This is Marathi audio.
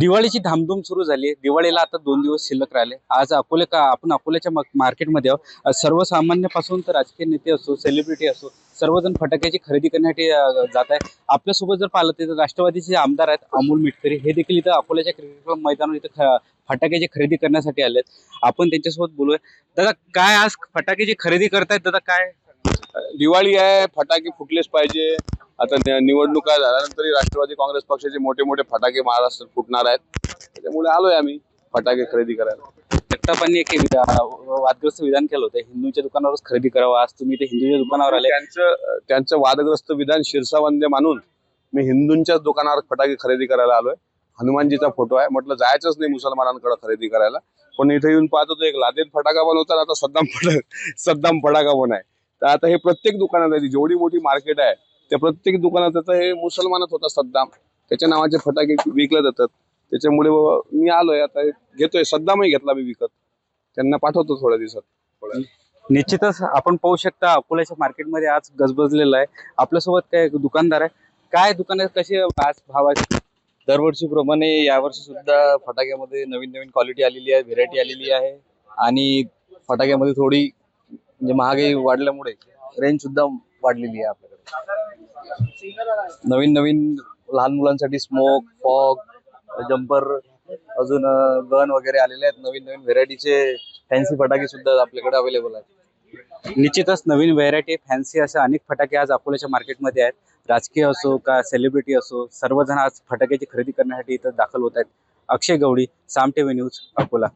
दिवाळीची धामधूम सुरू झाली. आहे दिवाळीला आता दोन दिवस शिल्लक राहिले. आज अकोले का आपण अकोल्याच्या मार्केटमध्ये आहोत. सर्वसामान्यापासून तर राजकीय नेते असो सेलिब्रिटी असो सर्वजण फटाक्याची खरेदी करण्यासाठी जात आहे आपल्यासोबत जर पाहिलं तर राष्ट्रवादीचे आमदार आहेत अमोल मिटकरी. हे देखील इथं अकोल्याच्या क्रिकेट क्लब मैदानावर इथं फटाक्याची खरेदी करण्यासाठी आले आहेत आपण त्यांच्यासोबत बोलूया. दादा काय आज फटाक्याची खरेदी करतायत? दादा काय? दिवाळी आहे फटाके फुटलेच पाहिजे. आता निवडणुका झाल्यानंतरही राष्ट्रवादी काँग्रेस पक्षाचे मोठे मोठे फटाके महाराष्ट्रात फुटणार आहेत. त्याच्यामुळे आलोय आम्ही फटाके खरेदी करायला. जगतापांनी एक वादग्रस्त विधान केलं होतं. हिंदूंच्या दुकानावरच खरेदी करावं. आज तुम्ही ते हिंदूच्या दुकानावर आले. त्यांचं त्यांचं वादग्रस्त विधान शिरसावंदे मानून मी हिंदूंच्याच दुकानावर फटाके खरेदी करायला आलोय. हनुमानजीचा फोटो आहे. म्हटलं जायचंच नाही मुसलमानांकडे खरेदी करायला. पण इथे येऊन पाहतो तो एक लादेन फटाका बनवतात. आता सद्दाम फटाका सद्दाम फटाका पण आहे. तर आता हे प्रत्येक दुकानात आहे. जेवढी मोठी मार्केट आहे त्या प्रत्येक दुकानात आता हे मुसलमानच होता सद्दाम त्याच्या नावाचे फटाके विकले जातात. त्याच्यामुळे बाबा मी आलोय आता हे घेतोय. सद्दामही घेतला मी विकत. त्यांना पाठवतो थोड्या दिवसात. निश्चितच आपण पाहू शकता अकोल्याच्या मार्केटमध्ये आज गजबजलेलं आहे. आपल्यासोबत काय दुकानदार आहे. काय दुकानात कसे आज भाव आहे दरवर्षीप्रमाणे यावर्षी सुद्धा फटाक्यामध्ये नवीन नवीन क्वालिटी आलेली आहे व्हेरायटी आलेली आहे. आणि फटाक्यामध्ये थोडी म्हणजे महागाई वाढल्यामुळे रेंज सुद्धा वाढलेली आहे आपल्याकडे. नवीन नवीन लहान मुलांसाठी स्मोक फॉग जम्पर अजून गन वगैरे आलेले आहेत. नवीन नवीन व्हेरायटीचे फॅन्सी फटाके सुद्धा आपल्याकडे अवेलेबल आहेत. निश्चितच नवीन व्हेरायटी फॅन्सी असे अनेक फटाके आज अकोल्याच्या मार्केटमध्ये आहेत. राजकीय असो का सेलिब्रिटी असो सर्वजण आज फटाक्याची खरेदी करण्यासाठी इथं दाखल होत आहेत. अक्षय गवडी साम न्यूज अकोला.